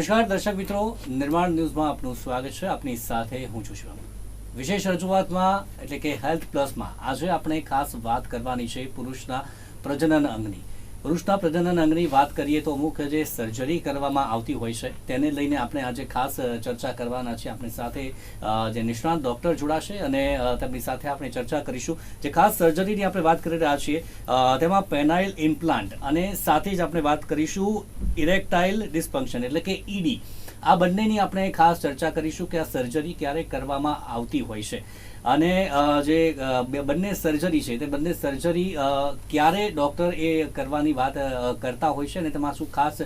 નમસ્કાર, દર્શક મિત્રો. નિર્માણ ન્યૂઝમાં આપનું સ્વાગત છે. આપની સાથે હું છું શિવમ. વિશેષ રજૂઆતમાં, એટલે કે હેલ્થ પ્લસમાં, આજે આપણે ખાસ વાત કરવાની છે પુરુષના પ્રજનન અંગની. પુરુષના પ્રજનન અંગની વાત કરીએ તો અમુક જે સર્જરી કરવામાં આવતી હોય છે, તેને લઈને આપણે આજે ખાસ ચર્ચા કરવાના છે આપણી સાથે જે નિષ્ણાત ડોક્ટર જોડાશે અને તેમની સાથે આપણે ચર્ચા કરીશું. જે ખાસ સર્જરીની આપણે વાત કરી રહ્યા છીએ તેમાં પેનાઇલ ઇમ્પ્લાન્ટ અને સાથે જ આપણે વાત કરીશું ઇરેક્ટાઇલ ડિસ્ફંક્શન એટલે કે ઈડી આ બંનેની આપણે ખાસ ચર્ચા કરીશું કે આ સર્જરી ક્યારે કરવામાં આવતી હોય છે. અને જે બંને સર્જરી છે, તે બંને સર્જરી ક્યારે ડૉક્ટર એ કરવાની વાત કરતા હોય છે અને તેમાં શું ખાસ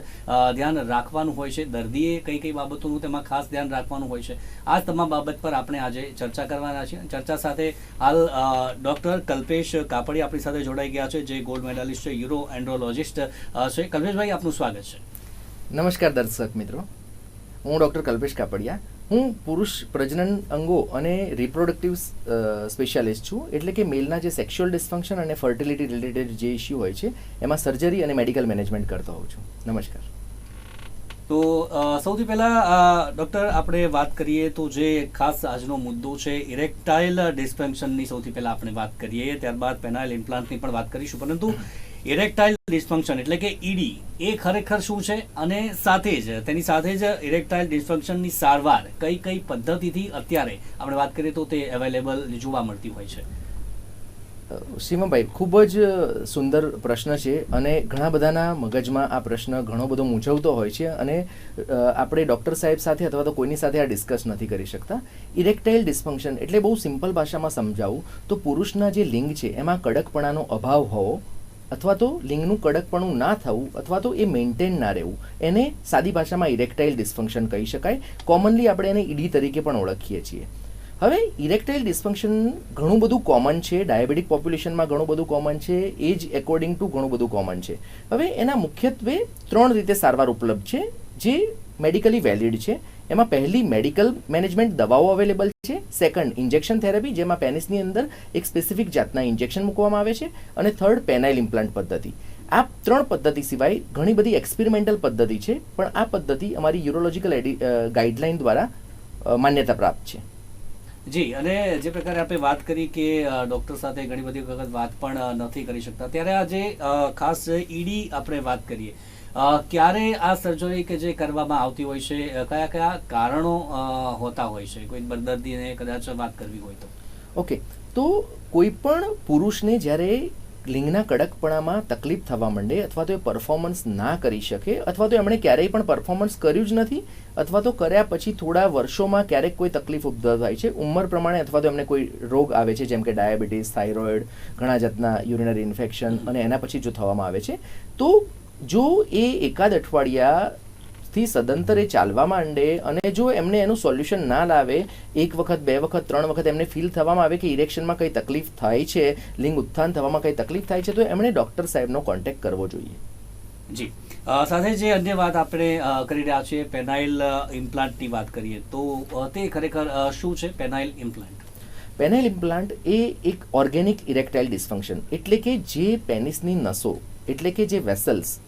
ધ્યાન રાખવાનું હોય છે? દર્દીએ કઈ કઈ બાબતોનું તેમાં ખાસ ધ્યાન રાખવાનું હોય છે? આ તમામ બાબત પર આપણે આજે ચર્ચા કરવાના છીએ. ચર્ચા સાથે હાલ ડૉક્ટર કલ્પેશ કાપડી આપણી સાથે જોડાઈ ગયા છે, જે ગોલ્ડ મેડાલિસ્ટ છે યુરો એન્ડ્રોલોજિસ્ટ છે. કલ્પેશભાઈ, આપનું સ્વાગત છે. નમસ્કાર દર્શક મિત્રો. હું ડૉક્ટર કલ્પેશ કાપડિયા. હું પુરુષ પ્રજનન અંગો અને રિપ્રોડક્ટિવ સ્પેશિયાલિસ્ટ છું. એટલે કે મેલના જે સેક્સ્યુઅલ ડિસ્ફંક્શન અને ફર્ટિલિટી રિલેટેડ જે ઇસ્યુ હોય છે, એમાં સર્જરી અને મેડિકલ મેનેજમેન્ટ કરતો હોઉં છું. નમસ્કાર. તો સૌથી પહેલાં ડૉક્ટર, આપણે વાત કરીએ તો જે ખાસ આજનો મુદ્દો છે ઇરેક્ટાઇલ ડિસ્ફંક્શનની સૌથી પહેલાં આપણે વાત કરીએ. ત્યારબાદ પેનાઇલ ઇમ્પ્લાન્ટની પણ વાત કરીશું. પરંતુ ઇરેક્ટાઇલ ડિસ્ફંક્શન એટલે કે ઈડી એ ખરેખર શું છે? અને સાથે જ, તેની સાથે જ ઇરેક્ટાઇલ ડિસ્ફંક્શનની સારવાર કઈ કઈ પદ્ધતિથી અત્યારે? આપણે વાત કરીએ તો તે અવેલેબલ જોવા મળતી હોય છે. સીમાભાઈ, ખૂબ જ સુંદર પ્રશ્ન છે અને ઘણા બધાના મગજમાં આ પ્રશ્ન ઘણો બધો મૂંઝવતો હોય છે અને આપણે ડૉક્ટર સાહેબ સાથે અથવા તો કોઈની સાથે આ ડિસ્કસ નથી કરી શકતા. ઇરેક્ટાઇલ ડિસ્ફંક્શન એટલે બહુ સિમ્પલ ભાષામાં સમજાવું તો પુરુષના જે લિંગ છે એમાં કડકપણાનો અભાવ હોવો અથવા તો લિંગનું કડકપણું ના થવું અથવા તો એ મેન્ટેન ના રહેવું. એને સાદી ભાષામાં ઇરેક્ટાઇલ ડિસ્ફંક્શન કહી શકાય. કોમનલી આપણે એને ઈડી તરીકે પણ ઓળખીએ છીએ. હવે ઇરેક્ટાઇલ ડિસ્ફંક્શન ઘણું બધું કોમન છે. ડાયાબિટીક પોપ્યુલેશનમાં ઘણું બધું કોમન છે. એજ એકોર્ડિંગ ટુ ઘણું બધું કોમન છે. હવે એના મુખ્યત્વે ત્રણ રીતે સારવાર ઉપલબ્ધ છે, જે મેડિકલી વેલિડ છે. એમાં પહેલી મેડિકલ મેનેજમેન્ટ દવાઓ અવેલેબલ છે. સેકન્ડ ઇન્જેક્શન થેરાપી જેમાં પેનિસની અંદર એક સ્પેસિફિક જાતના ઇન્જેક્શન મૂકવામાં આવે છે અને થર્ડ પેનાઇલ ઇમ્પ્લાન્ટ પદ્ધતિ. આ ત્રણ પદ્ધતિ સિવાય ઘણી બધી એક્સપેરિમેન્ટલ પદ્ધતિ છે, પણ આ પદ્ધતિ અમારી યુરોલોજીકલ ગાઈડલાઇન દ્વારા માન્યતા પ્રાપ્ત છે. જી, અને જે પ્રકારે આપણે વાત કરી કે ડૉક્ટર સાથે ઘણી બધી વખત વાત પણ નથી કરી શકતા, ત્યારે આજે ખાસ ઈડી આપણે વાત કરીએ. ક્યારે આ સર્જરી કે જે કરવામાં આવતી હોય છે કયા કયા કારણો હોતા હોય છે? કોઈ દર્દીને કદાચ વાત કરવી હોય તો. ઓકે. તો કોઈ પણ પુરુષને જ્યારે લિંગના કડકપણામાં તકલીફ થવા માંડે અથવા તો એ પરફોર્મન્સ ના કરી શકે અથવા તો એમણે ક્યારેય પણ પરફોર્મન્સ કર્યું જ નથી અથવા તો કર્યા પછી થોડા વર્ષોમાં ક્યારેક કોઈ તકલીફ ઉદ્ભવ થાય છે, ઉંમર પ્રમાણે અથવા તો એમને કોઈ રોગ આવે છે, જેમ કે ડાયાબિટીસ, થાઇરોઇડ, ઘણા જાતના યુરિનરી ઇન્ફેક્શન અને એના પછી જો થવામાં આવે છે, તો જો એ એકાદ અઠવાડિયા થી સદંતર એ ચાલવા માંડે અને જો એમને એનું સોલ્યુશન ના લાવે એક વખત બે વખત ત્રણ વખત એમને ફીલ થવામાં આવે કે ઇરેક્શનમાં કંઈ તકલીફ થાય છે લિંગ ઉત્થાન થવામાં કંઈ તકલીફ થાય છે તો એમણે ડૉક્ટર સાહેબનો કોન્ટેક્ટ કરવો જોઈએ. જી. સાથે જે અન્ય વાત આપણે કરી રહ્યા છીએ પેનાઇલ ઇમ્પ્લાન્ટની વાત કરીએ તો તે ખરેખર શું છે પેનાઇલ ઇમ્પ્લાન્ટ પેનાઇલ ઇમ્પ્લાન્ટ એ એક ઓર્ગેનિક ઇરેક્ટાઇલ ડિસ્ફંક્શન એટલે કે જે પેનિસની નસો એટલે કે જે વેસલ્સ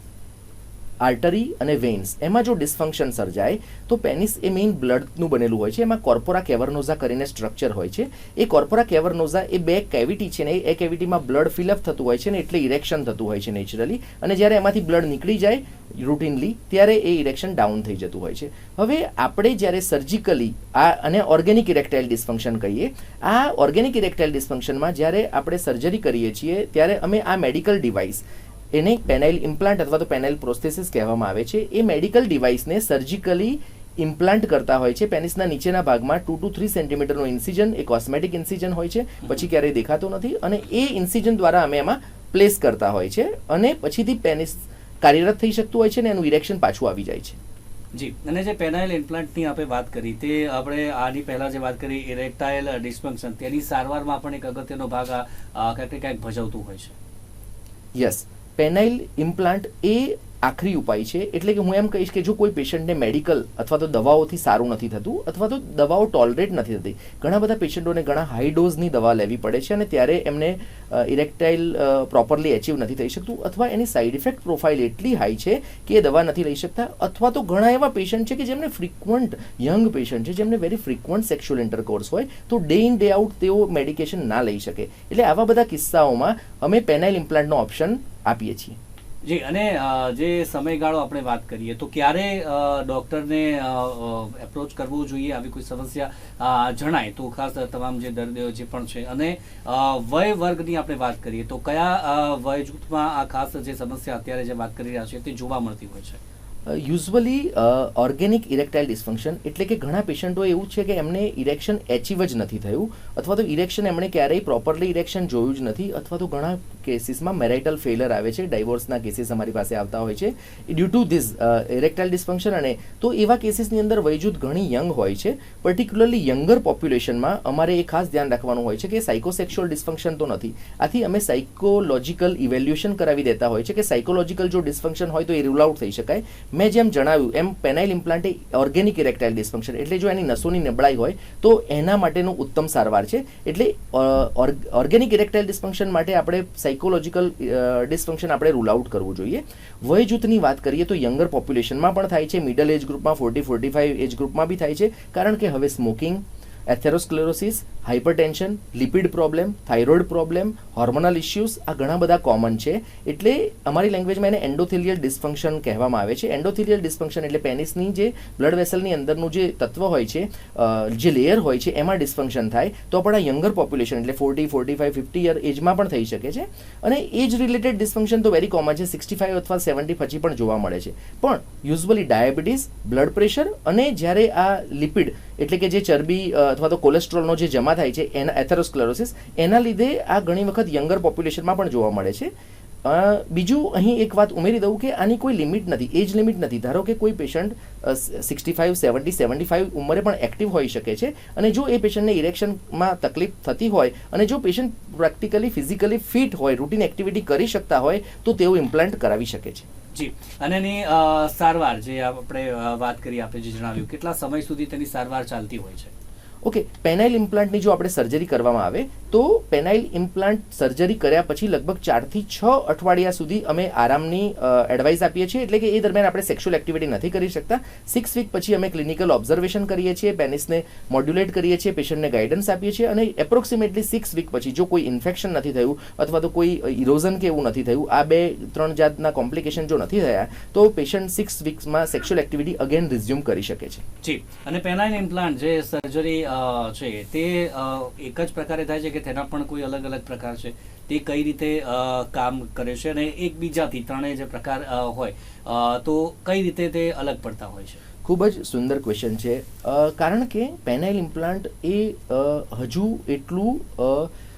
આર્ટરી અને વેન્સ એમાં જો ડિસ્ફંક્શન સર્જાય, તો પેનિસ એ મેઇન બ્લડનું બનેલું હોય છે. એમાં કોર્પોરા કેવરનોઝા કરીને સ્ટ્રક્ચર હોય છે. એ કોર્પોરા કેવરનોઝા એ બે કેવિટી છે ને, એ કેવિટીમાં બ્લડ ફિલઅપ થતું હોય છે ને, એટલે ઇરેક્શન થતું હોય છે નેચરલી અને જ્યારે એમાંથી બ્લડ નીકળી જાય રૂટીનલી ત્યારે એ ઇરેક્શન ડાઉન થઈ જતું હોય છે. હવે આપણે જ્યારે સર્જિકલી આ અને ઓર્ગેનિક ઇરેક્ટાઇલ ડિસ્ફંક્શન કહીએ, આ ઓર્ગેનિક ઇરેક્ટાઇલ ડિસ્ફંક્શનમાં જ્યારે આપણે સર્જરી કરીએ છીએ, ત્યારે અમે આ મેડિકલ ડિવાઇસ એને પેનાઇલ ઇમ્પ્લાન્ટ અથવા તો પેનાઇલ પ્રોસ્થેસિસ કહેવામાં આવે છે. એ મેડિકલ ડિવાઇસને સર્જિકલી ઇમ્પ્લાન્ટ કરતા હોય છે. પેનિસના નીચેના ભાગમાં ટુ ટુ થ્રી સેન્ટીમીટરનું ઇન્સિજન એ કોસ્મેટિક ઇન્સિજન હોય છે. પછી ક્યારેય દેખાતો નથી અને એ ઇન્સિજન દ્વારા અમે એમાં પ્લેસ કરતા હોય છે અને પછીથી પેનિસ કાર્યરત થઈ શકતું હોય છે ને એનું ઇરેક્શન પાછું આવી જાય છે. જી. અને જે પેનાઇલ ઇમ્પ્લાન્ટની આપણે વાત કરી તે આપણે આની પહેલાં જે વાત કરી ઇરેક્ટાઇલ ડિસ્ફંક્શન તેની સારવારમાં પણ એક અગત્યનો ભાગ આ આ ક્યાંક ક્યાંક ભજવતું હોય છે. યસ. પેનાઇલ ઇમ્પ્લાન્ટ એ આખરી ઉપાય છે. એટલે કે હું એમ કહીશ કે જો કોઈ પેશન્ટને મેડિકલ અથવા તો દવાઓથી સારું નથી થતું, અથવા તો દવાઓ ટોલરેટ નથી થતી. ઘણા બધા પેશન્ટોને ઘણા હાઈ ડોઝની દવા લેવી પડે છે અને ત્યારે એમને ઇરેક્ટાઇલ પ્રોપરલી એચીવ નથી થઈ શકતું અથવા એની સાઇડ ઇફેક્ટ પ્રોફાઇલ એટલી હાઈ છે કે એ દવા નથી લઈ શકતા અથવા તો ઘણા એવા પેશન્ટ છે કે જેમને ફ્રિકવન્ટ યંગ પેશન્ટ છે, જેમને વેરી ફ્રિકવન્ટ સેક્સ્યુઅલ ઇન્ટરકોર્સ હોય, તો ડે ઇન ડે આઉટ તેઓ મેડિકેશન ના લઈ શકે. એટલે આવા બધા કિસ્સાઓમાં અમે પેનાઇલ ઇમ્પ્લાન્ટનો ઓપ્શન આપીએ છીએ. જી અને જે સમયગાળો આપણે વાત કરીએ, તો ક્યારે ડૉક્ટરને એપ્રોચ કરવું જોઈએ આવી કોઈ સમસ્યા જણાય? તો ખાસ તમામ જે દર્દીઓ જે પણ છે. અને વય વર્ગની આપણે વાત કરીએ, તો કયા વય જૂથમાં આ ખાસ જે સમસ્યા અત્યારે જે વાત કરી રહ્યા છે તે જોવા મળતી હોય છે? યુઝવલી ઓર્ગેનિક ઇરેક્ટાઇલ ડિસ્ફંક્શન એટલે કે ઘણા પેશન્ટો એવું છે કે એમને ઇરેક્શન એચીવ જ નથી થયું, અથવા તો ઇરેક્શન એમણે ક્યારેય પ્રોપરલી ઇરેક્શન જોયું જ નથી, અથવા તો ઘણા કેસીસમાં મેરાઇટલ ફેલર આવે છે ડાઇવોર્સના કેસીસ અમારી પાસે આવતા હોય છે due to this erectile dysfunction અને તો એવા કેસીસની અંદર વયજૂથ ઘણી યંગ હોય છે પર્ટિક્યુલરલી યંગર પોપ્યુલેશનમાં અમારે એ ખાસ ધ્યાન રાખવાનું હોય છે કે સાયકોસેક્સ્યુઅલ ડિસ્ફંક્શન તો નથી. આથી અમે સાયકોલોજીકલ ઇવેલ્યુએશન કરાવી દેતા હોય છે કે સાયકોલોજીકલ જો ડિસ્ફંક્શન હોય તો એ રૂલ આઉટ થઈ શકાય. મેં જેમ જણાવ્યું, એમ પેનાઇલ ઇમ્પ્લાન્ટ એ ઓર્ગેનિક ઇરેક્ટાઇલ ડિસ્ફંક્શન, એટલે જો એની નસોની નબળાઈ હોય, તો એના માટેનું ઉત્તમ સારવાર છે. એટલે ઓર્ગેનિક ઇરેક્ટાઇલ ડિસ્ફંક્શન માટે આપણે સાયકોલોજીકલ ડિસ્ફંક્શન આપણે રૂલ આઉટ કરવું જોઈએ. વય જૂથની વાત કરીએ તો યંગર પોપ્યુલેશનમાં પણ થાય છે, મિડલ એજ ગ્રુપમાં, ફોર્ટી ફોર્ટી ફાઇવ એજ ગ્રુપમાં બી થાય છે, કારણ કે હવે smoking, atherosclerosis hypertension lipid problem, thyroid problem, hormonal issues, આ ઘણા બધા કોમન છે. એટલે અમારી લેંગ્વેજમાં એને એન્ડોથિલિયલ ડિસ્ફંક્શન કહેવામાં આવે છે. એન્ડોથિલિયલ ડિસ્ફંક્શન એટલે પેનિસની જે બ્લડ વેસલની અંદરનું જે તત્વ હોય છે જે લેયર હોય છે, એમાં ડિસ્ફંક્શન થાય. તો પણ આ યંગર પોપ્યુલેશન એટલે forty forty five, fifty year એજમાં પણ થઈ શકે છે. અને એજ રિલેટેડ ડિસ્ફંક્શન તો વેરી કોમન છે. સિક્સટી ફાઇવ અથવા સેવન્ટી પછી પણ જોવા મળે છે. પણ યુઝવલી ડાયાબિટીસ, બ્લડ પ્રેશર અને જ્યારે આ લિપિડ એટલે કે જે ચરબી અથવા તો કોલેસ્ટ્રોલનો જે જમા થાય છે એના એથેરોસ્ક્લેરોસિસ એના લીધે આ ઘણી વખત યંગર પોપ્યુલેશનમાં પણ જોવા મળે છે. બીજું અહીં એક વાત ઉમેરી દઉં કે આની કોઈ લિમિટ નથી એજ લિમિટ નથી. ધારો કે કોઈ patient sixty five seventy seventy five ઉંમરે પણ એક્ટિવ હોઈ શકે છે અને જો એ પેશન્ટને ઇરેક્શનમાં તકલીફ થતી હોય અને જો પેશન્ટ પ્રેક્ટિકલી ફિઝિકલી ફિટ હોય રૂટીન એક્ટિવિટી કરી શકતા હોય, તો તેઓ ઇમ્પ્લાન્ટ કરાવી શકે છે. જી. અને એની સારવાર જે આપણે વાત કરી આપણે જે જણાવ્યું, કેટલા સમય સુધી તેની સારવાર ચાલતી હોય છે? ઓકે, પેનાઇલ ઇમ્પ્લાન્ટની જો આપણે સર્જરી કરવામાં આવે, તો પેનાઇલ ઇમ્પ્લાન્ટ સર્જરી કર્યા પછી લગભગ ચારથી છ અઠવાડિયા સુધી અમે આરામની એડવાઇસ આપીએ છીએ. એટલે કે એ દરમિયાન આપણે સેક્સ્યુઅલ એક્ટિવિટી નથી કરી શકતા. સિક્સ વીક પછી અમે ક્લિનિકલ ઓબ્ઝર્વેશન કરીએ છીએ, પેનિસને મોડ્યુલેટ કરીએ છીએ, પેશન્ટને ગાઈડન્સ આપીએ છીએ અને એપ્રોક્સિમેટલી સિક્સ વીક પછી જો કોઈ ઇન્ફેક્શન નથી થયું અથવા તો કોઈ ઇરોઝન કે એવું નથી થયું, આ બે, ત્રણ જાતના કોમ્પ્લિકેશન જો નથી થયા, તો પેશન્ટ સિક્સ વીક્સમાં સેક્સ્યુઅલ એક્ટિવિટી અગેન રિઝ્યુમ કરી શકે છે. જી. અને પેનાઇલ ઇમ્પ્લાન્ટ જે સર્જરી છે. તે એક જ પ્રકારે થાય છે કે તેના પણ કોઈ અલગ અલગ પ્રકાર છે. તે કઈ રીતે કામ કરે છે અને એકબીજાથી ત્રણેય જે પ્રકાર હોય તો કઈ રીતે તે અલગ પડતા હોય છે? ખૂબ જ સુંદર ક્વેશ્ચન છે. કારણ કે પેનાઇલ ઇમ્પ્લાન્ટ એ હજુ એટલું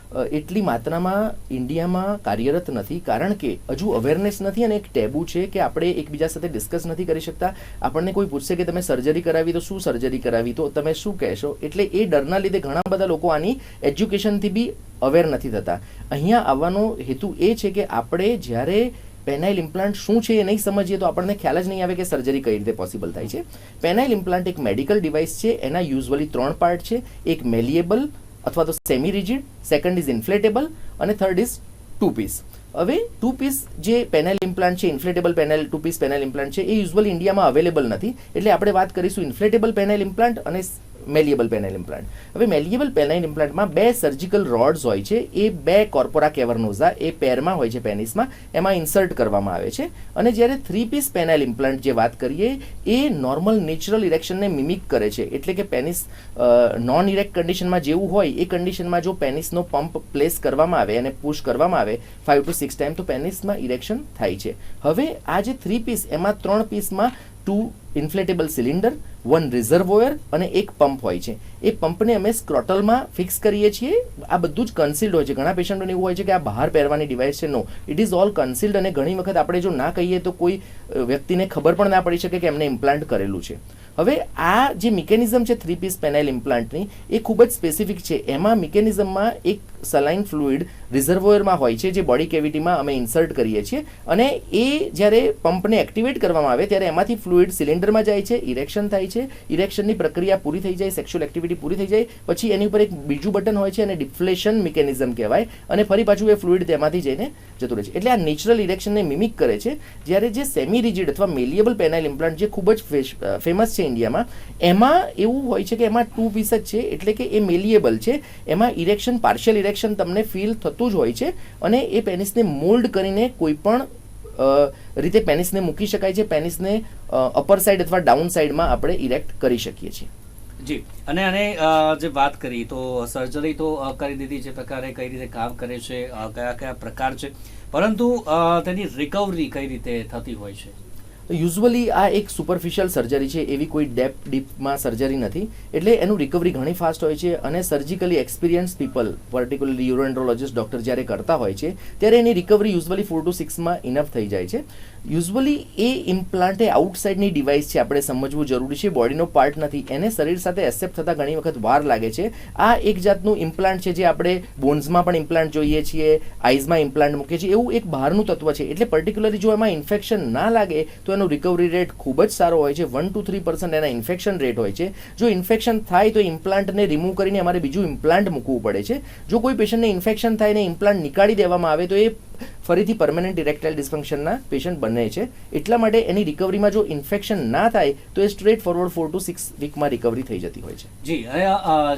એટલી માત્રામાં ઇન્ડિયામાં કાર્યરત નથી, કારણ કે હજુ અવેરનેસ નથી અને એક ટેબુ છે કે આપણે એકબીજા સાથે ડિસ્કસ નથી કરી શકતા. આપણને કોઈ પૂછશે કે તમે સર્જરી કરાવી, તો શું સર્જરી કરાવી? તો તમે શું કહેશો? એટલે એ ડરના લીધે ઘણા બધા લોકો આની એજ્યુકેશનથી બી અવેર નથી થતા. અહીંયા આવવાનો હેતુ એ છે કે આપણે જ્યારે પેનાઇલ ઇમ્પ્લાન્ટ શું છે એ નહીં સમજીએ, તો આપણને ખ્યાલ જ નહીં આવે કે સર્જરી કઈ રીતે પોસિબલ થાય છે. પેનાઇલ ઇમ્પ્લાન્ટ એક મેડિકલ ડિવાઇસ છે, એના યુઝવલી ત્રણ પાર્ટ છે. એક મેલિએબલ અથવા તો semi rigid second is inflatable અને થર્ડ ઇઝ ટુ પીસ હવે ટુ પીસ જે પેનલ ઇમ્પ્લાન્ટ છે inflatable penile two piece penile implant છે, એ યુઝવલી ઇન્ડિયામાં અવેલેબલ નથી. એટલે આપણે વાત કરીશું ઇન્ફ્લેટેબલ પેનલ ઇમ્પ્લાન્ટ અને મેલિયેબલ પેનલ ઇમ્પ્લાન્ટ હવે મેલિયેબલ પેનલ ઇમ્પ્લાન્ટમાં બે સર્જિકલ રોડ્સ હોય છે. એ બે કોર્પોરા કેવરનોઝા એ પેરમાં હોય છે પેનિસમાં એમાં ઇન્સર્ટ કરવામાં આવે છે. અને જ્યારે થ્રી પીસ પેનલ ઇમ્પ્લાન્ટ જે વાત કરીએ, એ નોર્મલ નેચરલ ઇરેક્શનને મિમિક કરે છે. એટલે કે પેનિસ નોન ઇરેક્ટ કન્ડિશનમાં જેવું હોય, એ કન્ડિશનમાં જો પેનિસનો પંપ પ્લેસ કરવામાં આવે અને પુશ કરવામાં આવે ફાઇવ ટુ સિક્સ ટાઈમ તો પેનિસમાં ઇરેક્શન થાય છે. હવે આ જે થ્રી પીસ એમાં ત્રણ પીસમાં two inflatable cylinder, one reservoir અને એક પંપ હોય છે. એ પંપને અમે સ્ક્રોટલમાં ફિક્સ કરીએ છીએ. આ બધું જ કન્સીલ્ડ હોય છે. ઘણા પેશન્ટોને એવું હોય છે કે આ બહાર પહેરવાની ડિવાઇસ છે. No it is all concealed અને ઘણી વખત આપણે જો ના કહીએ તો કોઈ વ્યક્તિને ખબર પણ ના પડી શકે કે એમને ઇમ્પ્લાન્ટ કરેલું છે. હવે આ જે મિકેનિઝમ છે થ્રી પીસ પેનાઇલ ઇમ્પ્લાન્ટની એ ખૂબ જ સ્પેસિફિક છે. એમાં મિકેનિઝમમાં એક સલાઇન ફ્લુઇડ રિઝર્વોયરમાં હોય છે, જે બોડી કેવિટીમાં અમે ઇન્સર્ટ કરીએ છીએ. અને એ જ્યારે પંપને એક્ટિવેટ કરવામાં આવે, ત્યારે એમાંથી ફ્લુઇડ સિલિન્ડરમાં જાય છે ઇરેક્શન થાય છે. ઇરેક્શનની પ્રક્રિયા પૂરી થઈ જાય સેક્સ્યુઅલ એક્ટિવિટી પૂરી થઈ જાય. પછી એની ઉપર એક બીજું બટન હોય છે અને ડિફ્લેશન મિકેનિઝમ કહેવાય. અને ફરી પાછું એ ફ્લુઇડ તેમાંથી જઈને જતું રહે છે. એટલે આ નેચરલ ઇરેક્શનને મિમિક કરે છે. જ્યારે જે સેમી રિજિડ અથવા મેલિયેબલ પેનાઇલ ઇમ્પ્લાન્ટ જે ખૂબ જ ફેમસ છે ઇન્ડિયામાં, એમાં એવું હોય છે કે એમાં ટુ પીસ જ છે. એટલે કે એ મેલિયેબલ છે. એમાં ઇરેક્શન પાર્શિયલ ઇરેક્શન તમને ફીલ થતું જ હોય છે અને એ પેનિસને મોલ્ડ કરીને કોઈ પણ રીતે પેનિસને મૂકી શકાય છે. પેનિસને અપર સાઇડ અથવા ડાઉન સાઇડમાં આપણે ઇરેક્ટ કરી શકીએ છીએ. જી. અને આને જે વાત કરી, તો સર્જરી તો કરી દીધી જે પ્રકારે કઈ રીતે કામ કરે છે કયા કયા પ્રકાર છે. પરંતુ તેની રિકવરી કઈ રીતે થતી હોય છે? યુઝ્યુઅલી આ એક સુપરફિશિયલ સર્જરી છે, એવી કોઈ ડેપ ડીપમાં સર્જરી નથી. એટલે એનું રિકવરી ઘણી ફાસ્ટ હોય છે અને surgically experience people particularly uroandrologist doctor જ્યારે કરતા હોય છે, ત્યારે એની રિકવરી યુઝવલી ફોર ટુ સિક્સમાં ઇનફ થઈ જાય છે. યુઝ્યુઅલી એ ઇમ્પ્લાન્ટ એ આઉટસાઇડની ડિવાઇસ છે. આપણે સમજવું જરૂરી છે. બોડીનો પાર્ટ નથી. એને શરીર સાથે એક્સેપ્ટ થતાં ઘણી વખત વાર લાગે છે. આ એક જાતનું ઇમ્પ્લાન્ટ છે જે આપણે બોન્સમાં પણ ઇમ્પ્લાન્ટ જોઈએ છીએ આઈઝમાં ઇમ્પ્લાન્ટ મૂકીએ છીએ. એવું એક બહારનું તત્વ છે. એટલે પર્ટિક્યુલરલી જો એમાં ઇન્ફેક્શન ના લાગે, તો એનો રિકવરી રેટ ખૂબ જ સારો હોય છે. વન ટુ થ્રી પર્સન્ટ એના ઇન્ફેક્શન રેટ હોય છે. જો ઇન્ફેક્શન થાય, તો ઇમ્પ્લાન્ટને રિમૂવ કરીને અમારે બીજું ઇમ્પ્લાન્ટ મૂકવું પડે છે. જો કોઈ પેશન્ટને ઇન્ફેક્શન થાય ને ઇમ્પ્લાન્ટ નીકાળી દેવામાં આવે, તો એ ફરીથી પરમેનન્ટ ઇરેક્ટાઇલ ડિસ્ફંક્શનના પેશન્ટ બને છે. એટલા માટે એની રિકવરીમાં જો ઇન્ફેક્શન ના થાય તો એ straight forward four to six વીકમાં રિકવરી થઈ જતી હોય છે. જી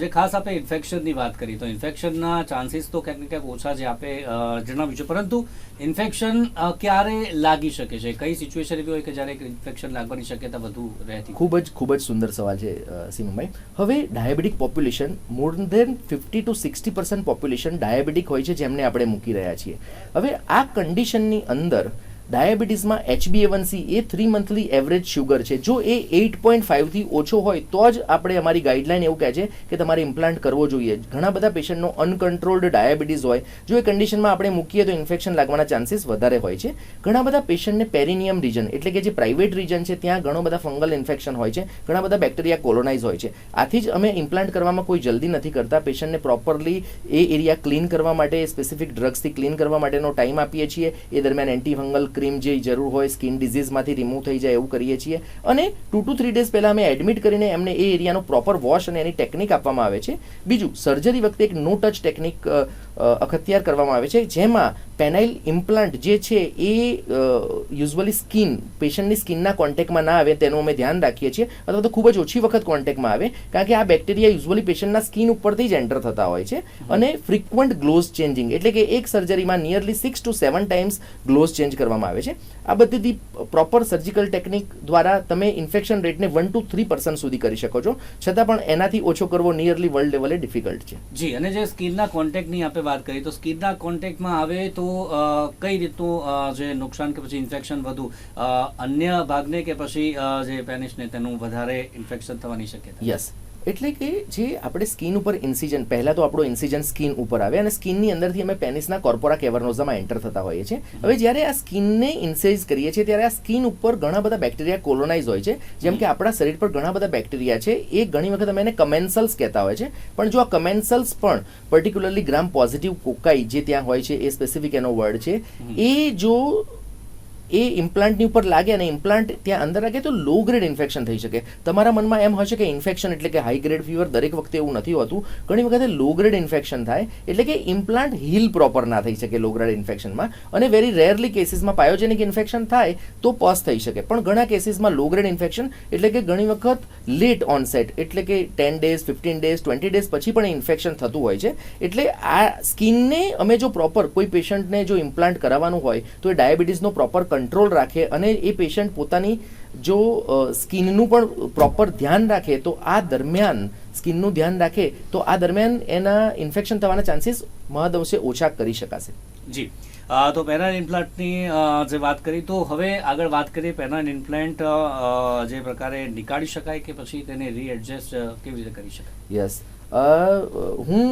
જે ખાસ આપણે ઇન્ફેક્શનની વાત કરી તો ઇન્ફેક્શનના ચાન્સીસ તો ક્યાંક ને ક્યાંક ઓછા છે આપે અ, જણાવ્યું છે પરંતુ ઇન્ફેક્શન ક્યારે લાગી શકે છે? કઈ સિચ્યુએશન એવી હોય કે જ્યારે ઇન્ફેક્શન લાગવાની શક્યતા વધુ રહેતી? ખૂબ જ ખૂબ જ સુંદર સવાલ છે સીમાભાઈ. હવે diabetic population more than fifty to sixty percent population diabetic હોય છે, જેમને આપણે મૂકી રહ્યા છીએ. હવે આ કન્ડિશનની અંદર ડાયાબિટીસમાં એચબીએવનસી એ થ્રી મંથલી એવરેજ શુગર છે. જો એ એઇટ પોઈન્ટ ફાઇવથી ઓછો હોય, તો જ આપણે અમારી ગાઈડલાઇન એવું કહે છે કે તમારે ઇમ્પ્લાન્ટ કરવો જોઈએ. ઘણા બધા પેશન્ટનો અનકન્ટ્રોલ્ડ ડાયાબિટીસ હોય. જો એ કન્ડિશનમાં આપણે મૂકીએ તો ઇન્ફેક્શન લાગવાના ચાન્સીસ વધારે હોય છે. ઘણા બધા પેશન્ટને પેરિનિયમ રીજન એટલે કે જે પ્રાઇવેટ રીજન છે, ત્યાં ઘણો બધા ફંગલ ઇન્ફેક્શન હોય છે. ઘણા બધા બેક્ટેરિયા કોલોનાઇઝ હોય છે. આથી જ અમે ઇમ્પ્લાન્ટ કરવામાં કોઈ જલ્દી નથી કરતા. પેશન્ટને પ્રોપરલી એ એરિયા ક્લીન કરવા માટે સ્પેસિફિક ડ્રગ્સથી ક્લીન કરવા માટેનો ટાઈમ આપીએ છીએ. એ દરમિયાન એન્ટી ફંગલ ક્રીમ જે જરૂર હોય સ્કિન ડિઝીઝમાંથી રિમૂવ થઈ જાય એવું કરીએ છીએ. અને ટુ ટુ થ્રી ડેઝ પહેલાં અમે એડમિટ કરીને એમને એ એરિયાનો પ્રોપર વોશ અને એની ટેકનિક આપવામાં આવે છે. બીજું સર્જરી વખતે એક નો ટચ ટેકનિક અખત્યાર કરવામાં આવે છે. જેમાં પેનાઇલ ઇમ્પ્લાન્ટ જે છે એ યુઝવલી સ્કિન પેશન્ટની સ્કિનના કોન્ટેક્ટમાં ના આવે તેનું અમે ધ્યાન રાખીએ છીએ. અથવા તો ખૂબ જ ઓછી વખત કોન્ટેક્ટમાં આવે કારણ કે આ બેક્ટેરિયા યુઝવલી પેશન્ટના સ્કિન ઉપરથી જ એન્ટર થતા હોય છે. અને ફ્રિકવન્ટ ગ્લોઝ ચેન્જિંગ એટલે કે એક સર્જરીમાં nearly six to seven times gloves change કરવામાં આવે છે. આ બધી પ્રોપર સર્જિકલ ટેકનિક દ્વારા તમે ઇન્ફેક્શન રેટને વન ટુ થ્રી પર્સન્ટ સુધી કરી શકો છો. છતાં પણ એનાથી ઓછો કરવો નિયરલી વર્લ્ડ લેવલે ડિફિકલ્ટ છે. જી અને જે સ્કિનના કોન્ટેક્ટની આપણે વાત કરી, તો સ્કિનના કોન્ટેક્ટમાં આવે તો કઈ રીતનું જે નુકસાન કે પછી ઇન્ફેક્શન વધુ અન્ય ભાગને કે પછી જે પેનિસને તેનું વધારે ઇન્ફેક્શન થવાની શક્યતા? યસ એટલે કે જે આપણે સ્કિન ઉપર ઇન્સિજન પહેલાં તો આપણો ઇન્સિજન સ્કિન ઉપર આવે અને સ્કિનની અંદરથી અમે પેનિસના કોર્પોરા કેવર્નોઝામાં એન્ટર થતા હોઈએ છીએ. હવે જ્યારે આ સ્કિનને ઇન્સાઇઝ કરીએ છીએ, ત્યારે આ સ્કિન ઉપર ઘણા બધા બેક્ટેરિયા કોલોનાઇઝ હોય છે. જેમ કે આપણા શરીર પર ઘણા બધા બેક્ટેરિયા છે. એ ઘણી વખત અમે એને કમેન્સલ્સ કહેતા હોય છે. પણ જો આ કમેન્સલ્સ પણ પર્ટિક્યુલરલી ગ્રામ પોઝિટિવ કોકાઈ જે ત્યાં હોય છે, એ સ્પેસિફિક એનો વર્ડ છે, એ જો એ ઇમ્પ્લાન્ટની ઉપર લાગે અને ઇમ્પ્લાન્ટ ત્યાં અંદર લાગે તો લો ગ્રેડ ઇન્ફેક્શન થઈ શકે. તમારા મનમાં એમ હશે કે ઇન્ફેક્શન એટલે કે હાઈ ગ્રેડ ફીવર દરેક વખતે એવું નથી હોતું. ઘણી વખતે લો ગ્રેડ ઇન્ફેક્શન થાય એટલે કે ઇમ્પ્લાન્ટ હીલ પ્રોપર ના થઈ શકે લો ગ્રેડ ઇન્ફેક્શનમાં અને વેરી રેરલી કેસીસમાં પાયોજેનિક ઇન્ફેક્શન થાય તો પસ થઈ શકે. પણ ઘણા કેસીસમાં લો ગ્રેડ ઇન્ફેક્શન એટલે કે ઘણી વખત લેટ ઓનસેટ એટલે કે ten days fifteen days twenty days પછી પણ ઇન્ફેક્શન થતું હોય છે. એટલે આ સ્કિનને અમે જો પ્રોપર કોઈ પેશન્ટને જો ઇમ્પ્લાન્ટ કરાવવાનું હોય તો એ ડાયાબિટીસનો પ્રોપર કંટ્રોલ રાખે અને એ પેશન્ટ પોતાની જો સ્કિનનું પણ પ્રોપર ધ્યાન રાખે તો આ દરમિયાન સ્કિનનું ધ્યાન રાખે તો આ દરમિયાન એના ઇન્ફેક્શન થવાના ચાન્સીસ મહદઅંશે ઓછા કરી શકાશે. જી. તો પેનલ ઇમ્પ્લાન્ટની જે વાત કરી તો હવે આગળ વાત કરીએ પેનલ ઇમ્પ્લાન્ટ જે પ્રકારે નીકાળી શકાય કે પછી તેને રીએડજસ્ટ કેવી રીતે કરી શકાય? યસ હું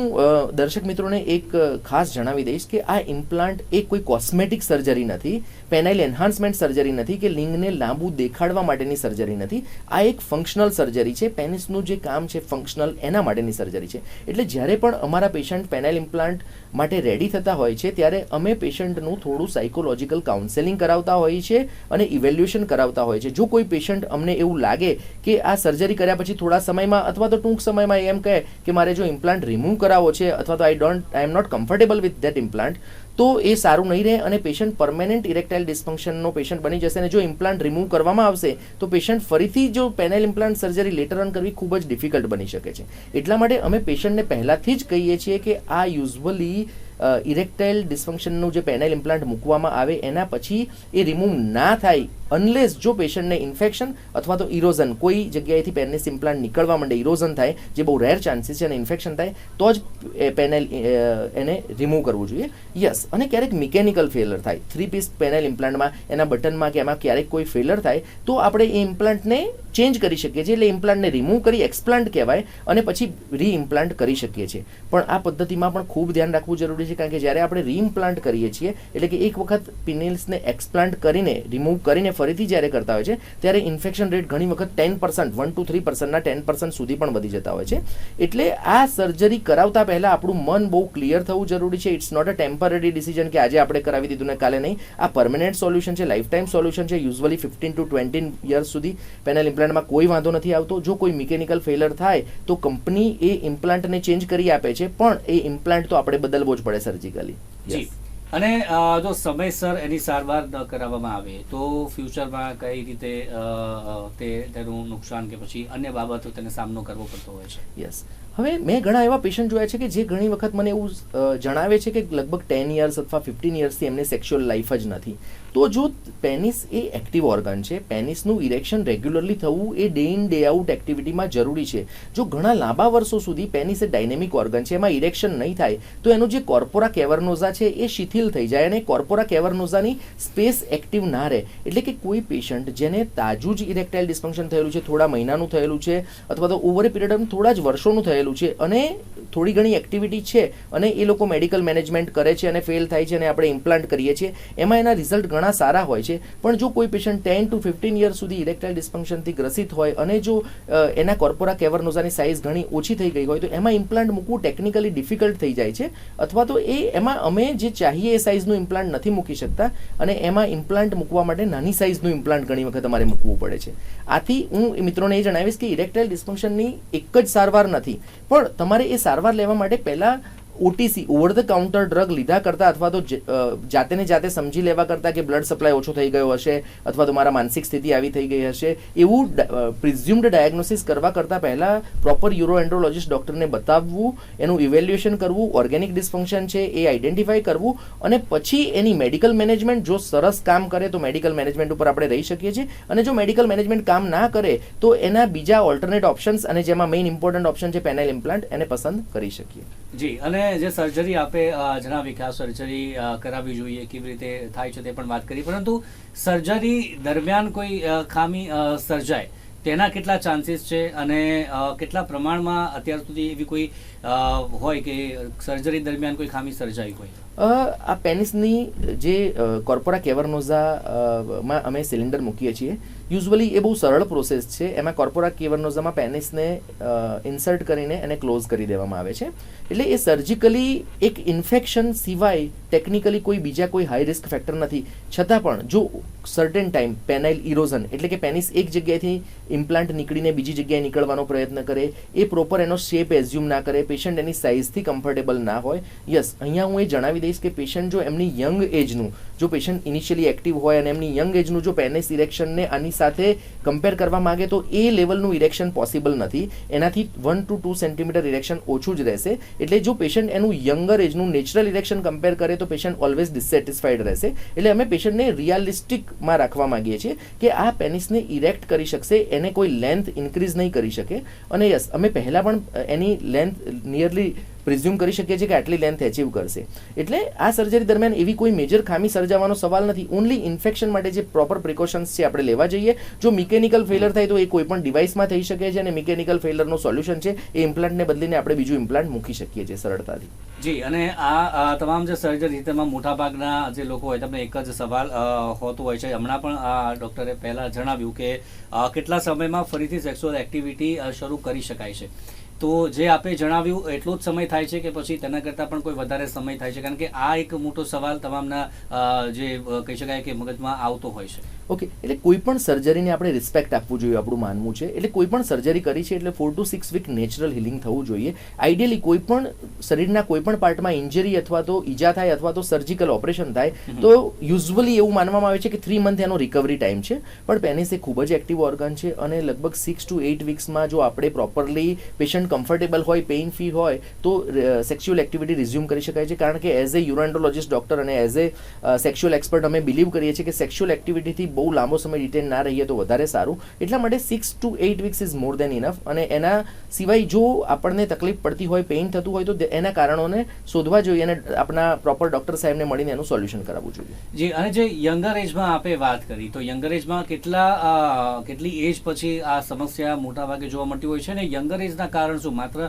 દર્શક મિત્રોને એક ખાસ જણાવી દઈશ કે આ ઇમ્પ્લાન્ટ એ કોઈ કોસ્મેટિક સર્જરી નથી, પેનાઇલ એન્હાન્સમેન્ટ સર્જરી નથી કે લિંગને લાંબુ દેખાડવા માટેની સર્જરી નથી. આ એક ફંક્શનલ સર્જરી છે, પેનિસનું જે કામ છે ફંક્શનલ, એના માટેની સર્જરી છે. એટલે જ્યારે પણ અમારા પેશન્ટ પેનાઇલ ઇમ્પ્લાન્ટ માટે રેડી થતા હોય છે, ત્યારે અમે પેશન્ટનું થોડું સાયકોલોજીકલ કાઉન્સેલિંગ કરાવતા હોઈએ છીએ અને ઇવેલ્યુએશન કરાવતા હોય છે. જો કોઈ પેશન્ટ અમને એવું લાગે કે આ સર્જરી કર્યા પછી થોડા સમયમાં અથવા તો ટૂંક સમયમાં એમ કહે કે મારે જો ઇમ્પ્લાન્ટ રિમૂવ કરાવવો છે અથવા તો I don't I am not comfortable with that implant તો એ સારું નહીં રહે અને પેશન્ટ પરમેનન્ટ ઇરેક્ટાઇલ ડિસ્ફંક્શનનો પેશન્ટ બની જશે અને જો ઇમ્પ્લાન્ટ રિમૂવ કરવામાં આવશે, તો પેશન્ટ ફરીથી જો penile implant surgery later on કરવી ખૂબ જ ડિફિકલ્ટ બની શકે છે. એટલા માટે અમે પેશન્ટને પહેલાંથી જ કહીએ છીએ કે આ યુઝવલી ઇરેક્ટાઇલ ડિસ્ફંક્શનનું જે પેનલ ઇમ્પ્લાન્ટ મૂકવામાં આવે, એના પછી એ રિમૂવ ના થાય અનલેસ જો પેશન્ટને ઇન્ફેક્શન અથવા તો ઇરોઝન, કોઈ જગ્યાએથી પેનિસ ઇમ્પ્લાન્ટ નીકળવા માંડે, ઇરોઝન થાય, જે બહુ રેર ચાન્સીસ છે અને ઇન્ફેક્શન થાય, તો જ પેનલ એને રિમૂવ કરવું જોઈએ. યસ અને ક્યારેક મિકેનિકલ ફેલર થાય. થ્રી પીસ પેનલ ઇમ્પ્લાન્ટમાં, એના બટનમાં કે એમાં ક્યારેક કોઈ ફેલર થાય, તો આપણે એ ઇમ્પ્લાન્ટને ચેન્જ કરી શકીએ છીએ. એટલે ઇમ્પ્લાન્ટને રિમૂવ કરી એક્સપ્લાન્ટ કહેવાય અને પછી રીઇમ્પ્લાન્ટ કરી શકીએ છીએ. પણ આ પદ્ધતિમાં પણ ખૂબ ધ્યાન રાખવું જરૂરી છે કારણ કે જ્યારે આપણે રીઇમ્પ્લાન્ટ કરીએ છીએ, એટલે કે એક વખત પિનિલ્સને એક્સપ્લાન્ટ કરીને રિમૂવ કરીને ફરીથી જ્યારે કરતા હોય છે, ત્યારે ઇન્ફેક્શન રેટ ઘણી વખત ટેન પર્સન્ટ વન ટુ થ્રી પર્સન્ટના ટેન પર્સન્ટ સુધી પણ વધી જતા હોય છે. એટલે આ સર્જરી કરાવતા પહેલાં આપણું મન બહુ ક્લિયર થવું જરૂરી છે. It's not a temporary decision કે આજે આપણે કરાવી દીધું ને કાલે નહીં. આ પરમનન્ટ સોલ્યુશન છે લાઈફ ટાઈમ સોલ્યુશન છે. Usually fifteen to twenty years સુધી પેનલ ઇમ્પ્લાન્ટમાં કોઈ વાંધો નથી આવતો. જો કોઈ મિકેનિકલ ફેલર થાય, તો કંપની એ ઇમ્પ્લાન્ટને ચેન્જ કરી આપે છે. પણ એ ઇમ્પ્લાન્ટ તો આપણે બદલવો જ પડે સર્જિકલી જી. અને જો સમયસર એની સારવાર ન કરાવવામાં આવે તો ફ્યુચરમાં કઈ રીતે તે તેનું નુકસાન કે પછી અન્ય બાબતો તેને સામનો કરવો પડતો હોય છે? યસ હવે મેં ઘણા એવા પેશન્ટ જોયા છે કે જે ઘણી વખત મને એવું જણાવે છે કે લગભગ ટેન યર્સ અથવા ફિફ્ટીન યર્સથી એમને સેક્સ્યુઅલ લાઈફ જ નથી. તો જો પેનિસ એ એક્ટિવ ઓર્ગન છે પેનિસનું ઇરેક્શન રેગ્યુલરલી થવું એ ડે ઇન ડે આઉટ એક્ટિવિટીમાં જરૂરી છે. જો ઘણા લાંબા વર્ષો સુધી પેનિસ એ ડાયનેમિક ઓર્ગન છે, એમાં ઇરેક્શન નહીં થાય, તો એનું જે કોર્પોરા કેવરનોઝા છે, એ શિથિલ થઈ જાય અને કોર્પોરા કેવરનોઝાની સ્પેસ એક્ટિવ ના રહે. એટલે કે કોઈ પેશન્ટ જેને તાજું જ ઇરેક્ટાઇલ ડિસ્ફંક્શન થયેલું છે, થોડા મહિનાનું થયેલું છે, અથવા તો ઓવર એ પીરિયડ થોડા જ વર્ષોનું થયેલું છે, અને થોડી ઘણી એક્ટિવિટી છે, અને એ લોકો મેડિકલ મેનેજમેન્ટ કરે છે અને ફેલ થાય છે અને આપણે ઇમ્પ્લાન્ટ કરીએ છીએ, એમાં એના રિઝલ્ટ ઘણા સારા હોય છે. પણ જો કોઈ patient ten to fifteen year સુધી ઇરેક્ટાઇલ ડિસ્ફંક્શનથી ગ્રસિત હોય અને જો એના કોર્પોરા કેવરનોઝાની સાઇઝ ઘણી ઓછી થઈ ગઈ હોય તો એમાં ઇમ્પ્લાન્ટ મૂકવું ટેકનિકલી ડિફિકલ્ટ થઈ જાય છે. અથવા તો એ, એમાં અમે જે ચાહીએ એ સાઇઝનું ઇમ્પ્લાન્ટ નથી મૂકી શકતા અને એમાં ઇમ્પ્લાન્ટ મૂકવા માટે નાની સાઇઝનું ઇમ્પ્લાન્ટ ઘણી વખત અમારે મૂકવું પડે છે. આથી હું મિત્રોને એ જણાવીશ કે ઇરેક્ટાઇલ ડિસ્ફંક્શનની એક જ સારવાર નથી. પણ તમારે એ સારવાર લેવા માટે પહેલાં OTC over the counter drug લીધા કરતાં અથવા તો જાતે ને જાતે સમજી લેવા કરતાં કે બ્લડ સપ્લાય ઓછો થઈ ગયો હશે અથવા તો મારા માનસિક સ્થિતિ આવી થઈ ગઈ હશે, એવું પ્રિઝ્યુમ્ડ ડાયગ્નોસિસ કરવા કરતાં પહેલાં પ્રોપર યુરોએન્ડ્રોલોજિસ્ટ ડૉક્ટરને બતાવવું, એનું ઇવેલ્યુએશન કરવું ઓર્ગેનિક ડિસ્ફંક્શન છે એ આઈડેન્ટિફાઈ કરવું અને પછી એની મેડિકલ મેનેજમેન્ટ જો સરસ કામ કરે તો મેડિકલ મેનેજમેન્ટ ઉપર આપણે રહી શકીએ છીએ અને જો મેડિકલ મેનેજમેન્ટ કામ ના કરે તો એના બીજા ઓલ્ટરનેટ ઓપ્શન્સ અને જેમાં મેઇન ઇમ્પોર્ટન્ટ ઓપ્શન છે પેનલ ઇમ્પ્લાન્ટ એને પસંદ કરી શકીએ. જી, અને જે સર્જરી આપે જણાવી કે આ સર્જરી કરાવવી જોઈએ, કેવી રીતે થાય છે તે પણ વાત કરી. પરંતુ સર્જરી દરમિયાન કોઈ ખામી સર્જાય, તેના કેટલા ચાન્સીસ છે અને કેટલા પ્રમાણમાં અત્યાર સુધી એવી કોઈ હોય કે સર્જરી દરમિયાન કોઈ ખામી સર્જાઈ હોય? આ પેનિસની જે કોર્પોરા કેવરનોઝામાં અમે સિલિન્ડર મૂકીએ છીએ, યુઝવલી એ બહુ સરળ પ્રોસેસ છે. એમાં કોર્પોરા કેવરનોઝામાં પેનિસને ઇન્સર્ટ કરીને એને ક્લોઝ કરી દેવામાં આવે છે. એટલે એ સર્જિકલી એક ઇન્ફેક્શન સિવાય ટેકનિકલી કોઈ બીજા કોઈ હાઈ રિસ્ક ફેક્ટર નથી. છતાં પણ જો સર્ટેન ટાઈમ પેનાઇલ ઇરોઝન એટલે કે પેનિસ એક જગ્યાએથી ઇમ્પ્લાન્ટ નીકળીને બીજી જગ્યાએ નીકળવાનો પ્રયત્ન કરે, એ પ્રોપર એનો શેપ એઝ્યુમ ના કરે પેશન્ટ એની સાઇઝથી કમ્ફર્ટેબલ ના હોય. યસ અહીંયા હું એ જણાવી દઈશ કે પેશન્ટ જો એમની યંગ એજનું જો પેશન્ટ ઇનિશિયલી એક્ટિવ હોય અને એમની યંગ એજનું જો પેનિસ ઇરેક્શનને આની સાથે કમ્પેર કરવા માંગે તો એ લેવલનું ઇરેક્શન પોસિબલ નથી. એનાથી one to two centimetre erection ઓછું જ રહેશે. એટલે જો પેશન્ટ એનું યંગર એજનું નેચરલ ઇરેક્શન કમ્પેર કરે તો પેશન્ટ ઓલવેઝ ડિસેટિસ્ફાઈડ રહેશે. એટલે અમે પેશન્ટને રિયાલિસ્ટિકમાં રાખવા માંગીએ છીએ કે આ પેનિસને ઇરેક્ટ કરી શકશે, એને કોઈ લેન્થ ઇન્ક્રીઝ નહીં કરી શકે. અને યસ અમે પહેલાં પણ એની લેન્થ નિયરલી પ્રિઝ્યુમ કરી શકીએ છીએ કે આટલી લેન્થ એચીવ કરશે. એટલે આ સર્જરી દરમિયાન એવી કોઈ મેજર ખામી સર્જાવાનો સવાલ નથી. ઓનલી ઇન્ફેક્શન માટે જે પ્રોપર પ્રિકોશન્સ છે આપણે લેવા જોઈએ. જો મિકેનિકલ ફેલર થાય તો એ કોઈ પણ ડિવાઇસમાં થઈ શકે છે અને મિકેનિકલ ફેલરનું સોલ્યુશન છે. એ ઇમ્પ્લાન્ટને બદલીને આપણે બીજું ઇમ્પ્લાન્ટ મૂકી શકીએ છીએ સરળતાથી. જી, અને આ તમામ જે સર્જરી તેમાં મોટાભાગના જે લોકો હોય, તમને એક જ સવાલ હોતો હોય છે. હમણાં પણ આ ડૉક્ટરે પહેલાં જણાવ્યું કે કેટલા સમયમાં ફરીથી સેક્સ્યુઅલ એક્ટિવિટી શરૂ કરી શકાય છે? તો જે આપે જણાવ્યું એટલો જ સમય થાય છે કે પછી તેના કરતાં પણ કોઈ વધારે સમય થાય છે. કારણ કે આ એક મોટો સવાલ તમામના જે કહી શકાય કે મગજમાં આવતો હોય છે. ઓકે એટલે કોઈ પણ સર્જરીને આપણે રિસ્પેક્ટ આપવું જોઈએ આપણું માનવું છે. એટલે કોઈ પણ સર્જરી કરી છે એટલે four to six week natural healing થવું જોઈએ. આઈડિયલી કોઈ પણ શરીરના કોઈ પણ પાર્ટમાં ઇન્જરી અથવા તો ઈજા થાય અથવા તો સર્જિકલ ઓપરેશન થાય તો યુઝવલી એવું માનવામાં આવે છે કે થ્રી મંથ એનો રિકવરી ટાઈમ છે. પણ પેનિસ એ ખૂબ જ એક્ટિવ ઓર્ગન છે અને લગભગ સિક્સ ટુ એઇટ વીક્સમાં જો આપણે પ્રોપરલી પેશન્ટ કમ્ફર્ટેબલ હોય પેઇન ફ્રી હોય, તો સેક્સ્યુઅલ એક્ટિવિટી રિઝ્યુમ કરી શકાય છે. કારણ કે એઝ એ યુરોન્ટોલોજિસ્ટ ડૉક્ટર અને એઝ એ સેક્સ્યુઅલ એક્સપર્ટ અમે બિલીવ કરીએ છીએ કે સેક્સ્યુઅલ એક્ટિવિટીથી બહુ લાંબો સમય ડિટેન ના રહીએ તો વધારે સારું. એટલા માટે six to eight weeks is more than enough અને એના સિવાય જો આપણને તકલીફ પડતી હોય પેઇન થતું હોય, તો એના કારણોને શોધવા જોઈએ અને આપણા પ્રોપર ડૉક્ટર સાહેબને મળીને એનું સોલ્યુશન કરાવવું જોઈએ. જી, અને જે યંગર એજમાં આપે વાત કરી, તો યંગર એજમાં કેટલા કેટલી એજ પછી આ સમસ્યા મોટાભાગે જોવા મળતી હોય છે? ને યંગર એજના કારણ શું માત્ર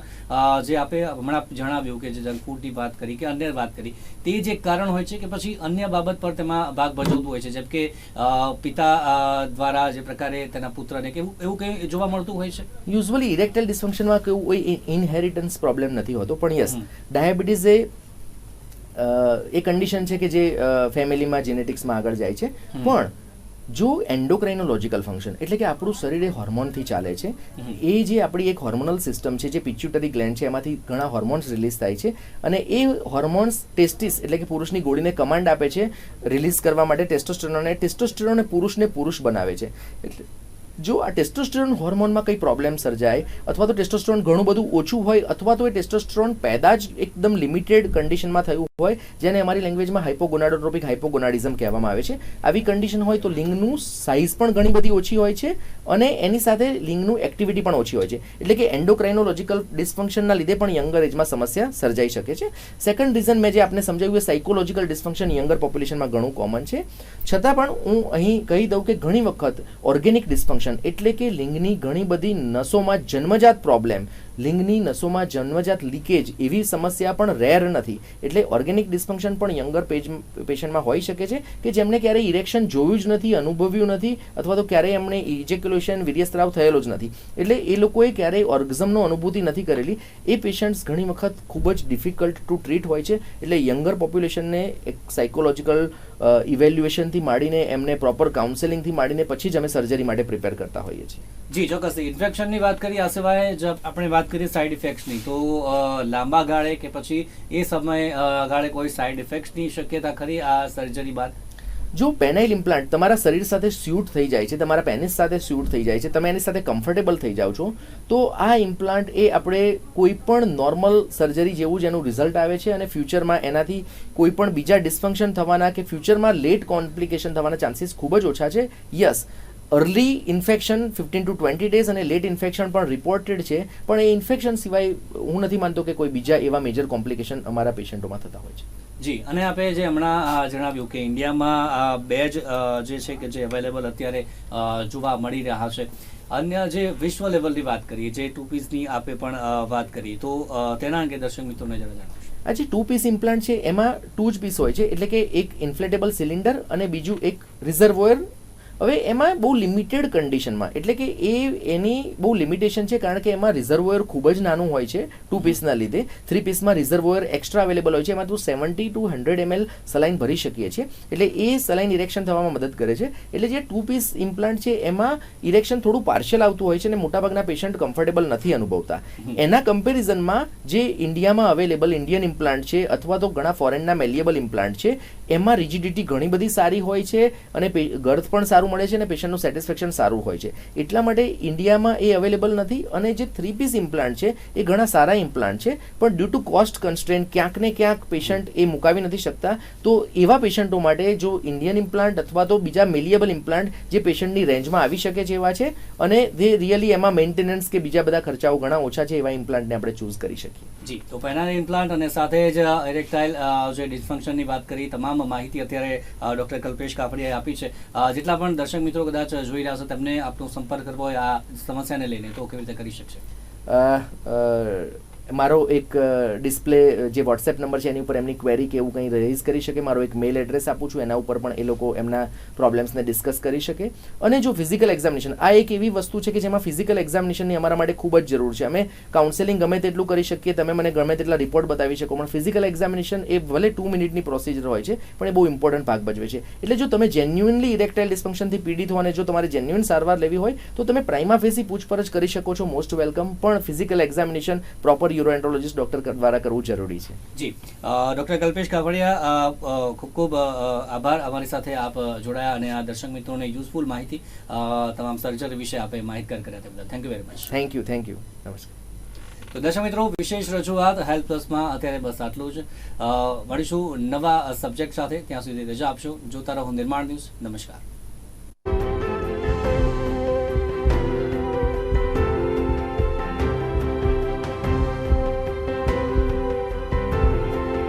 જે આપે હમણાં જણાવ્યું કે જે જંક ફૂડની વાત કરી કે અન્ય વાત કરી તે જે કારણ હોય છે કે પછી અન્ય બાબત પર તેમાં ભાગ ભજવતું હોય છે. જેમ કે પિતા દ્વારા જે પ્રકારે તેના પુત્રને કેવું એવું કંઈ જોવા મળતું હોય છે? યુઝવલી ઇરેક્ટલ ડિસ્ફંક્શનમાં કેવું કોઈ ઇનહેરિટન્સ પ્રોબ્લેમ નથી હોતો પણ યસ ડાયાબિટીસ એ એ કન્ડિશન છે કે જે ફેમિલીમાં જેનેટિક્સમાં આગળ જાય છે. પણ જો એન્ડોક્રાઇનોલોજિકલ ફંક્શન એટલે કે આપણું શરીર એ હોર્મોનથી ચાલે છે, એ જે આપણી એક હોર્મોનલ સિસ્ટમ છે, જે પિચ્યુટરી ગ્લેન્ડ છે, એમાંથી ઘણા હોર્મોન્સ રિલીઝ થાય છે, અને એ હોર્મોન્સ ટેસ્ટિસ એટલે કે પુરુષની ગોળીને કમાન્ડ આપે છે રિલીઝ કરવા માટે ટેસ્ટોસ્ટેરોન અને ટેસ્ટોસ્ટેરોન પુરુષને પુરુષ બનાવે છે. એટલે જો આ ટેસ્ટોસ્ટેરોન હોર્મોનમાં કંઈ પ્રોબ્લેમ સર્જાય, અથવા તો ટેસ્ટોસ્ટેરોન ઘણું બધું ઓછું હોય, અથવા તો એ ટેસ્ટોસ્ટેરોન પેદા જ એકદમ લિમિટેડ કન્ડિશનમાં થયું હોય, જેને અમારી લેંગ્વેજમાં હાઇપોગોનાડોટ્રોપિક હાઇપોગોનાડિઝમ કહેવામાં આવે છે. આવી કન્ડિશન હોય તો લિંગનું સાઇઝ પણ ઘણી બધી ઓછી હોય છે અને એની સાથે લિંગનું એક્ટિવિટી પણ ઓછી હોય છે. એટલે કે એન્ડોક્રાઇનોલોજીકલ ડિસ્ફંક્શનના લીધે પણ યંગર એજમાં સમસ્યા સર્જાઈ શકે છે. સેકન્ડ રીઝન મેં જે આપને સમજાવ્યું એ સાયકોલોજીકલ ડિસ્ફંક્શન યંગર પોપ્યુલેશનમાં ઘણું કોમન છે. છતાં પણ હું અહીં કહી દઉં કે ઘણી વખત ઓર્ગેનિક ડિસ્ફંક્શન એટલે કે લિંગની ઘણી બધી નસોમાં જન્મજાત પ્રોબ્લેમ લિંગની નસોમાં જન્મજાત લીકેજ એવી સમસ્યા પણ રેર નથી. એટલે ઓર્ગેનિક ડિસ્ફંક્શન પણ યંગર પેજ, પેશન્ટમાં હોઈ શકે છે કે જેમને ક્યારેય ઇરેક્શન જોયું જ નથી, અનુભવ્યું નથી, અથવા તો ક્યારેય એમણે ઇજેક્યુલેશન વીર્યસ્ત્રાવ થયેલો જ નથી. એટલે એ લોકોએ ક્યારેય ઓર્ગઝમનો અનુભૂતિ નથી કરેલી. એ પેશન્ટ્સ ઘણી વખત ખૂબ જ ડિફિકલ્ટ ટુ ટ્રીટ હોય છે. એટલે યંગર પોપ્યુલેશનને એક સાયકોલોજીકલ ઇવેલ્યુએશનથી માંડીને એમને પ્રોપર કાઉન્સેલિંગથી માંડીને પછી જ અમે સર્જરી માટે પ્રિપેર કરતા હોઈએ છીએ. જી, ચોક્કસ. ઇન્ફેક્શનની વાત કરીએ, આ સિવાય આપણે વાત કરીએ સાઈડ ઇફેક્ટ્સની તો લાંબા ગાળે કે પછી એ સમયે ગાળે કોઈ સાઈડ ઇફેક્ટ્સની શક્યતા ખરી આ સર્જરી બાદ? જો પેનાઇલ ઇમ્પ્લાન્ટ તમારા શરીર સાથે સ્યુટ થઈ જાય છે, તમારા પેનિસ સાથે સ્યુટ થઈ જાય છે, તમે એની સાથે કમ્ફર્ટેબલ થઈ જાઓ છો, તો આ ઇમ્પ્લાન્ટ એ આપણે કોઈ પણ નોર્મલ સર્જરી જેવું જ એનું રિઝલ્ટ આવે છે અને ફ્યુચરમાં એનાથી કોઈ પણ બીજા ડિસ્ફંક્શન થવાના કે ફ્યુચરમાં લેટ કોમ્પ્લિકેશન થવાના ચાન્સીસ ખૂબ જ ઓછા છે. Yes early infection fifteen to twenty days અને લેટ ઇન્ફેક્શન પણ રિપોર્ટેડ છે. પણ એ ઇન્ફેક્શન સિવાય હું નથી માનતો કે કોઈ બીજા એવા મેજર કોમ્પ્લિકેશન અમારા પેશન્ટોમાં થતા હોય છે. જી અને આપણે જે હમણાં જણાવ્યું કે ઇન્ડિયામાં આ બે જ જે છે કે જે અવેલેબલ અત્યારે જોવા મળી રહ્યા છે. અન્ય જે વિશ્વ લેવલની વાત કરીએ જે ટુ પીસની આપે પણ વાત કરીએ તો તેના અંગે દર્શક મિત્રોને જરા જણાવશો. આ જે ટુ પીસ ઇમ્પ્લાન્ટ છે એમાં ટુ જ પીસ હોય છે. એટલે કે એક ઇન્ફ્લેટેબલ સિલિન્ડર અને બીજું એક રિઝર્વોયર હવે એમાં બહુ લિમિટેડ કન્ડિશનમાં એટલે કે એ એની બહુ લિમિટેશન છે કારણ કે એમાં રિઝર્વોયર ખૂબ જ નાનું હોય છે ટુ પીસના લીધે. થ્રી પીસમાં રિઝર્વોયર એક્સ્ટ્રા અવેલેબલ હોય છે એમાં તું seventy to hundred ML saline ભરી શકીએ છીએ. એટલે એ સલાઈન ઇરેક્શન થવામાં મદદ કરે છે. એટલે જે ટુ પીસ ઇમ્પ્લાન્ટ છે એમાં ઇરેક્શન થોડું પાર્શિયલ આવતું હોય છે અને મોટાભાગના પેશન્ટ કમ્ફર્ટેબલ નથી અનુભવતા. એના કમ્પેરિઝનમાં જે ઇન્ડિયામાં અવેલેબલ ઇન્ડિયન ઇમ્પ્લાન્ટ છે અથવા તો ઘણા ફોરેનના મેલિયેબલ ઇમ્પ્લાન્ટ છે એમાં રિજિડિટી ઘણી બધી સારી હોય છે અને ગર્થ પણ સારું મળે છે અને પેશન્ટનું સેટિસ્ફેક્શન સારું હોય છે. એટલા માટે ઇન્ડિયામાં એ અવેલેબલ નથી અને જે થ્રી પીસ ઇમ્પ્લાન્ટ છે એ ઘણા સારા ઇમ્પ્લાન્ટ છે, પણ ડ્યુ ટુ કોસ્ટ કન્સ્ટ્રેન્ટ ક્યાંક ને ક્યાંક પેશન્ટ એ મુકાવી નથી શકતા. તો એવા પેશન્ટો માટે જો ઇન્ડિયન ઇમ્પ્લાન્ટ અથવા તો બીજા મેલિયેબલ ઇમ્પ્લાન્ટ જે પેશન્ટની રેન્જમાં આવી શકે છે એવા છે અને જે રિયલી એમાં મેન્ટેનન્સ કે બીજા બધા ખર્ચાઓ ઘણા ઓછા છે એવા ઇમ્પ્લાન્ટને આપણે ચૂઝ કરી શકીએ. જી, તો પેનાલ ઇમ્પ્લાન્ટ અને સાથે જ ઇરેક્ટાઇલ જે ડિસફંક્શનની વાત કરી, તમામ માહિતી અત્યારે ડૉક્ટર કલ્પેશ કાપડીએ આપી છે. જેટલા પણ દર્શક મિત્રો કદાચ જોઈ રહ્યા છે તેમને આપનો સંપર્ક કરવો હોય આ સમસ્યાને લઈને, તો કેવી રીતે કરી શકશે? મારો એક ડિસ્પ્લે જે વોટ્સએપ નંબર છે એની ઉપર એમની ક્વેરી કે એવું કંઈ રેઝ કરી શકે, મારો એક મેલ એડ્રેસ આપું છું, એના ઉપર પણ એ લોકો એમના પ્રોબ્લેમ્સને ડિસ્કસ કરી શકે. અને જો ફિઝિકલ એક્ઝામિનેશન આ એક એવી વસ્તુ છે કે જેમાં ફિઝિકલ એક્ઝામિનેશનની અમારા માટે ખૂબ જ જરૂર છે. અમે કાઉન્સેલિંગ ગમે તેટલું કરી શકીએ, તમે મને ગમે તેટલા રિપોર્ટ બતાવી શકો, પણ ફિઝિકલ એક્ઝામિનેશન એ ભલે ટુ મિનિટની પ્રોસિજર હોય છે, પણ એ બહુ ઇમ્પોર્ટન્ટ ભાગ ભજવે છે. એટલે જો તમે જેન્યુઇનલી ઇરેક્ટાઇલ ડિસ્ફંક્શનથી પીડિત હો અને જો તમારે જેન્યુઇન સારવાર લેવી હોય, તો તમે પ્રાઇમા ફેસી પૂછપરછ કરી શકો છો મોસ્ટ વેલકમ પણ physical examination proper uroandrologist doctor દ્વારા કરવું જરૂરી છે જી ડૉક્ટર કલ્પેશ અ, ખૂબ ખૂબ આભાર અમારી સાથે આપ જોડાયા અને આ દર્શક મિત્રોને યુઝફુલ માહિતી તમામ સર્જરી વિશે આપે માહિતગાર કર્યા તે બદલ. Thank you very much thank you thank you નમસ્કાર. તો દર્શક મિત્રો વિશેષ રજૂઆત હેલ્થ પ્લસમાં અત્યારે બસ આટલું જ. મળીશું નવા સબ્જેક્ટ સાથે. ત્યાં સુધી રજા આપશો. જોતા રહો નિર્માણ ન્યૂઝ. નમસ્કાર.